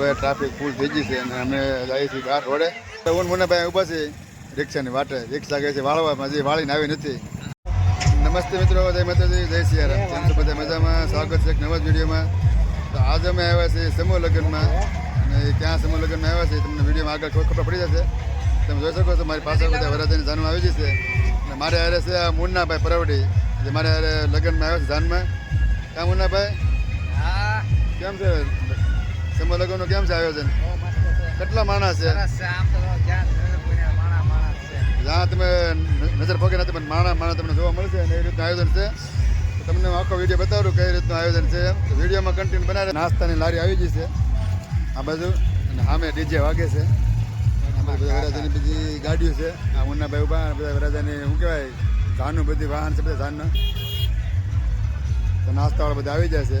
ભાઈ ટ્રાફિક ફૂલ થઈ ગઈ છે અને અમે જઈએ છીએ બહાર રોડે. હું મને ભાઈ ઊભા છે રિક્ષાની વાટે. રિક્ષા કહે છે વાળવામાં હજી વાળીને આવી નથી. નમસ્તે મિત્રો જય માતાજી જય સિયારામ. કેમ છો બધા મજામાં? સ્વાગત છે એક નવા જ વિડીયોમાં. તો આજે અમે આવ્યા છીએ સમૂહ લગ્નમાં. અને ક્યાં સમૂહ લગ્નમાં આવ્યા છે તમને વિડીયોમાં આગળ ખબર પડી જશે. તમે જોઈ શકો છો મારી પાસે બધા વરાજાની જાનમાં આવી જશે. અને મારે હારે છે આ મુન્નાભાઈ પરવડી. જે મારે હારે લગ્નમાં આવ્યા છે જાનમાં. ક્યાં મુન્નાભાઈ? હા. કેમ છે? સમૂહ લગ્નનું કેમ છે આયોજન? કેટલા માણસ છે? જ્યાં તમે નજર પગે નથી પણ માણા માણા તમને જોવા મળશે અને એ રીતનું આયોજન છે. તમને આખો વીડિયો બતાવું કઈ રીતનું આયોજન છે. વિડીયોમાં કન્ટિન્યુ બનાવે નાસ્તાની લારી આવી ગઈ છે. આ બાજુ અને સામે ડીજે વાગે છે. બધા વરાજાની બધી ગાડીઓ છે. આ મુન્નાભાઈ ઊભા બધા વરાજાની શું કહેવાય ધાનનું બધી વાહન છે બધા ધાનના તો નાસ્તાવાળા બધા આવી જાય છે.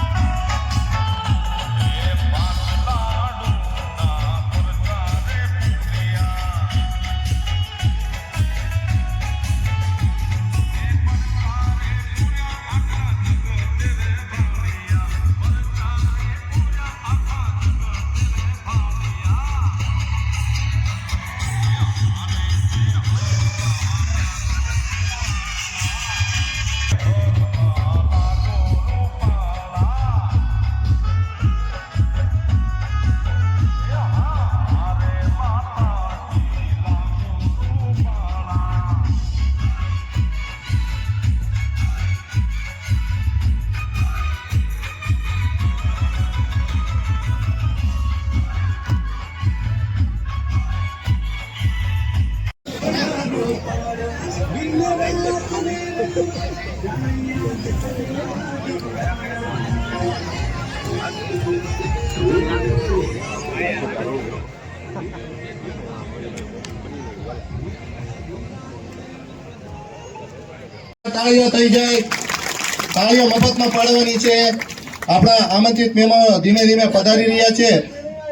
તાળીઓ થઈ જાય. તાળીઓ મફતમાં પાડવાની છે. આપણા આમંત્રિત મહેમાનો ધીમે ધીમે પધારી રહ્યા છે.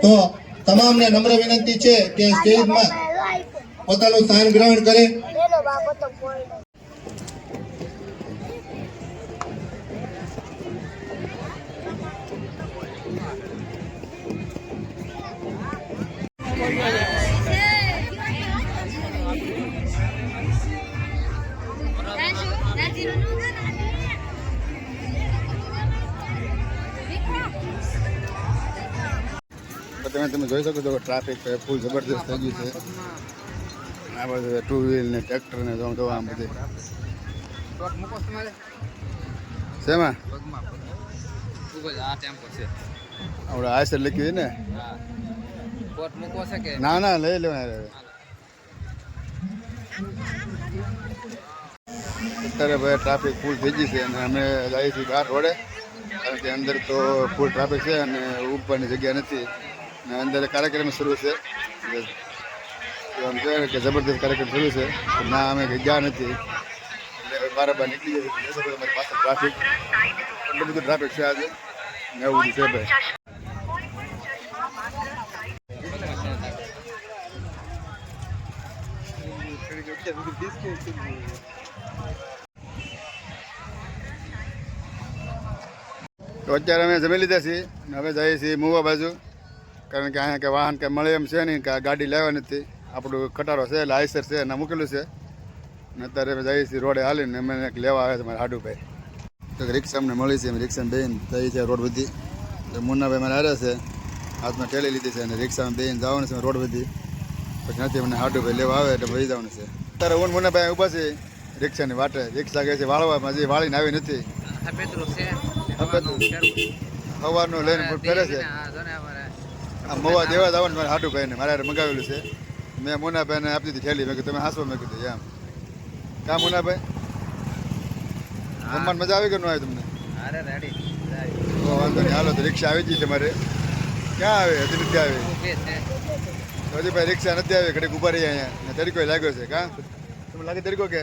તો તમામને નમ્ર વિનંતી છે કે પોતાનું સ્થાન ગ્રહણ કરે. તો તમે તમે જોઈ શકો છો કે ટ્રાફિક ફૂલ જબરદસ્ત થઈ ગયું છે. આ બધું ટુ વ્હીલ ને ટ્રેક્ટર ને જોવા જોવા આમ બધી. શેમાં? ઊભો આ સર છે આપણે આયસર લખી ને? ના ના, લઈ લેવાના અત્યારે ભાઈ ટ્રાફિક ફૂલ થઈ ગઈ છે અને અમે જઈએ છીએ બહાર રોડે, કારણ કે અંદર તો ફૂલ ટ્રાફિક છે અને ઉપરની જગ્યા નથી. અને અંદર કાર્યક્રમ શરૂ છે. આમ કે જબરદસ્ત કાર્યક્રમ શરૂ છે. ના, અમે ગયા નથી. એટલે બાર નીકળી છો. અમારી પાસે ટ્રાફિક એટલું બધું ટ્રાફિક છે આજે. ને એવું છે ભાઈ. તો અત્યારે અમે જમી લીધા છીએ. હવે જઈએ છીએ મુવા બાજુ. કારણ કે અહીંયા કે વાહન કે મળે એમ છે નહીં કે ગાડી લેવા નથી. આપણું ખટારો છે એટલે આઈસર છે એને મૂકેલું છે. ને અત્યારે અમે જઈએ છીએ રોડે હાલીને અમે એક લેવા આવ્યા છે મારા હાડુભાઈ. તો રિક્ષા અમને મળી છે અમે રિક્ષામાં બેન જઈએ છીએ રોડ બધી. એટલે મુન્નાભાઈ મારે હારે છે હાથમાં ઠેલી લીધી છે અને રિક્ષામાં બેન જવાનું છે રોડ બધી. પછી નથી મને હાડુભાઈ લેવા આવે એટલે વહી જવાનું છે. અત્યારે હું મુન્નાભાઈ ઊભા છે રિક્ષાની વાટે. રિક્ષા કહે છે વાળવામાં હજી વાળીને આવી નથી. સવારનું લઈને ફેરે છે. મવા દેવા જવાનું મારે હાટુભાઈને મારે મંગાવેલું છે. મેં મુનાભાઈને આપી દીધી થેલી. મેં કીધું તમે હાસો મેં કીધું એમ. કા મુનાભાઈ? જમવાની મજા આવી કે ન આવી તમને? વાંધો નહીં. હાલો તો રિક્ષા આવી ગઈ તમારે ક્યાં આવે? હજી નથી આવી. હજી ભાઈ રિક્ષા નથી આવી. ઘડીક ઊભા રહી અહીંયા. ને તરીકો લાગ્યો છે. કા? તમને લાગે તરીકો કે?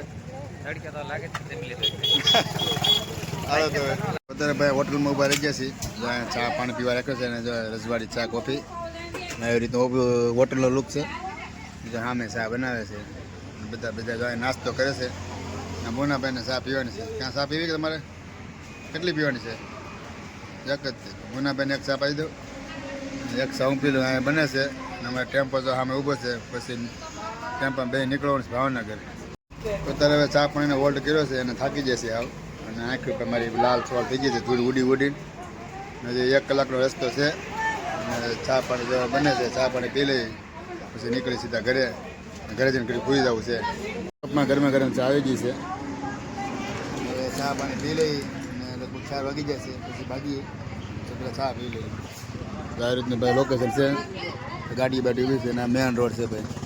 હાલો તો બધાને ભાઈ હોટલમાં ઊભા રહી ગયા છીએ. ચા પાણી પીવા રાખ્યો છે અને જો રજવાડી ચા કોફી. એવી રીતનું હોટલનો લુક છે. જો સામે ચા બનાવે છે. બધા બધા ગાય નાસ્તો કરે છે. મોનાભાઈને ચા પીવાની છે. ક્યાં ચા પીવી કે તમારે? કેટલી પીવાની છે? એક જ ગુનાબેન એક ચા પાઈ દઉં. એક ચા હું પી લઉં અહીંયા બને છે. અમારે ટેમ્પો તો સામે ઊભો છે. પછી ટેમ્પો બે નીકળવાનું છે ભાવનગર. અત્યારે ત્યારે હવે ચા પાણીને હોલ્ડ કર્યો છે અને થાકી જશે આવ. અને આંખ મારી લાલ છોડ થઈ ગઈ છે. ધૂળ ઉડી ઉડી હજી એક કલાકનો રસ્તો છે. અને ચા પાણી જેવા બને છે, ચા પાણી પી લઈ, પછી નીકળી સીધા ઘરે. ઘરે જઈને ઘડી ભૂઈ જવું છે. કપમાં ગરમે ગરમ ચા આવી ગઈ છે. ચા પાણી પી લઈ અને લગભગ ચાર વાગી જશે પછી ભાગીએ. તો પેલા ચા પી લઈ આ રીતનું ભાઈ લોકેશન છે. ગાડી બાડી ઊભી છે અને મેન રોડ છે ભાઈ.